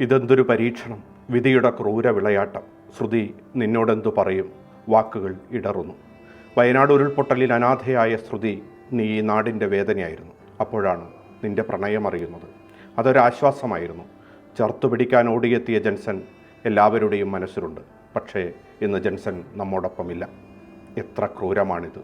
ഇതെന്തൊരു പരീക്ഷണം. വിധിയുടെ ക്രൂര വിളയാട്ടം. ശ്രുതി നിന്നോടെന്തു പറയും? വാക്കുകൾ ഇടറുന്നു. വയനാട് ഉരുൾപൊട്ടലിൽ അനാഥയായ ശ്രുതി നീ ഈ നാടിന്റെ വേദനയായിരുന്നു. അപ്പോഴാണ് നിന്റെ പ്രണയം അറിയുന്നത്. അതൊരാശ്വാസമായിരുന്നു. ചേർത്തു പിടിക്കാൻ ഓടിയെത്തിയ ജൻസൻ എല്ലാവരുടെയും മനസ്സിലുണ്ട്. പക്ഷേ ഇന്ന് ജൻസൻ നമ്മോടൊപ്പമില്ല. എത്ര ക്രൂരമാണിത്.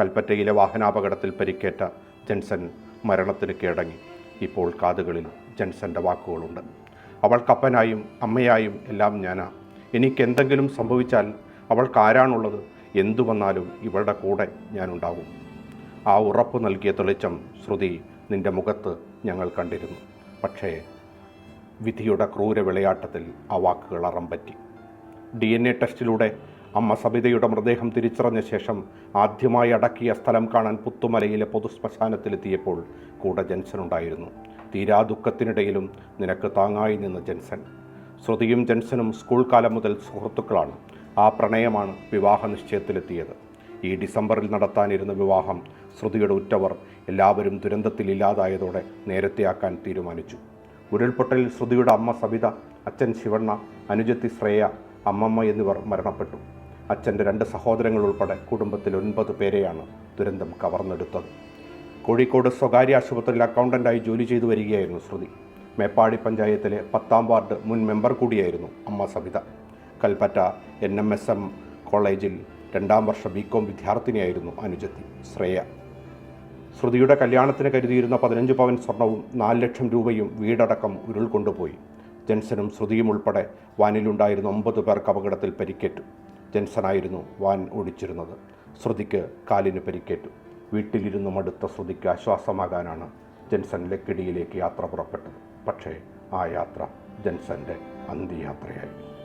കൽപ്പറ്റയിലെ വാഹനാപകടത്തിൽ പരിക്കേറ്റ ജൻസൻ മരണത്തിന് കീഴടങ്ങി ഇപ്പോൾ കാതുകളിൽ ജൻസന്റെ വാക്കുകളുണ്ട്. അവൾക്കപ്പനായും അമ്മയായും എല്ലാം ഞാനാ. എനിക്കെന്തെങ്കിലും സംഭവിച്ചാൽ അവൾക്കാരാണുള്ളത് എന്തു വന്നാലും ഇവളുടെ കൂടെ ഞാനുണ്ടാവും ആ ഉറപ്പ് നൽകിയ തെളിച്ചം ശ്രുതി നിന്റെ മുഖത്ത് ഞങ്ങൾ കണ്ടിരുന്നു. പക്ഷേ വിധിയുടെ ക്രൂര വിളയാട്ടത്തിൽ ആ വാക്കുകൾ അറം പറ്റി. ഡി എൻ എ ടെസ്റ്റിലൂടെ അമ്മ സബിതയുടെ മൃതദേഹം തിരിച്ചറിഞ്ഞ ശേഷം ആദ്യമായി അടക്കിയ സ്ഥലം കാണാൻ പുത്തുമലയിലെ പൊതുശ്മശാനത്തിലെത്തിയപ്പോൾ കൂടെ ജൻസൻ ഉണ്ടായിരുന്നു തീരാ ദുഃഖത്തിനിടയിലും നിനക്ക് താങ്ങായി നിന്ന ജൻസൻ. ശ്രുതിയും ജെൻസനും സ്കൂൾ കാലം മുതൽ സുഹൃത്തുക്കളാണ്. ആ പ്രണയമാണ് വിവാഹ നിശ്ചയത്തിലെത്തിയത്. ഈ ഡിസംബറിൽ നടത്താനിരുന്ന വിവാഹം ശ്രുതിയുടെ ഉറ്റവർ എല്ലാവരും ദുരന്തത്തിൽ ഇല്ലാതായതോടെ നേരത്തെയാക്കാൻ തീരുമാനിച്ചു. ഉരുൾപൊട്ടലിൽ ശ്രുതിയുടെ അമ്മ സവിത അച്ഛൻ ശിവണ്ണ അനുജത്തി ശ്രേയ അമ്മമ്മ എന്നിവർ മരണപ്പെട്ടു. അച്ഛന്റെ രണ്ട് സഹോദരങ്ങൾ ഉൾപ്പെടെ കുടുംബത്തിൽ ഒൻപത് പേരെയാണ് ദുരന്തം കവർന്നെടുത്തത്. കോഴിക്കോട് സ്വകാര്യ ആശുപത്രിയിൽ അക്കൗണ്ടന്റായി ജോലി ചെയ്തു വരികയായിരുന്നു ശ്രുതി. മേപ്പാടി പഞ്ചായത്തിലെ പത്താം വാർഡ് മുൻ മെമ്പർ കൂടിയായിരുന്നു അമ്മ Sabitha. Kalpetta N M S M കോളേജിൽ രണ്ടാം വർഷ ബി കോം വിദ്യാർത്ഥിനിയായിരുന്നു അനുജത്തി ശ്രേയ. ശ്രുതിയുടെ കല്യാണത്തിന് കരുതിയിരുന്ന പതിനഞ്ച് പവൻ സ്വർണവും നാല് ലക്ഷം രൂപയും വീടടക്കം ഉരുൾ കൊണ്ടുപോയി ജെൻസനും ശ്രുതിയും ഉൾപ്പെടെ വാനിലുണ്ടായിരുന്ന ഒമ്പത് പേർക്ക് അപകടത്തിൽ പരിക്കേറ്റു. ജെൻസനായിരുന്നു വാൻ ഓടിച്ചിരുന്നത് ശ്രുതിക്ക് കാലിന് പരിക്കേറ്റു. വീട്ടിലിരുന്ന് മടുത്ത ശ്രുതിക്ക് ആശ്വാസമാകാനാണ് ജെൻസൺ ലക്കിടിയിലേക്ക് യാത്ര പുറപ്പെട്ടത്. പക്ഷേ ആ യാത്ര ജെൻസന്റെ അന്ത്യയാത്രയായി.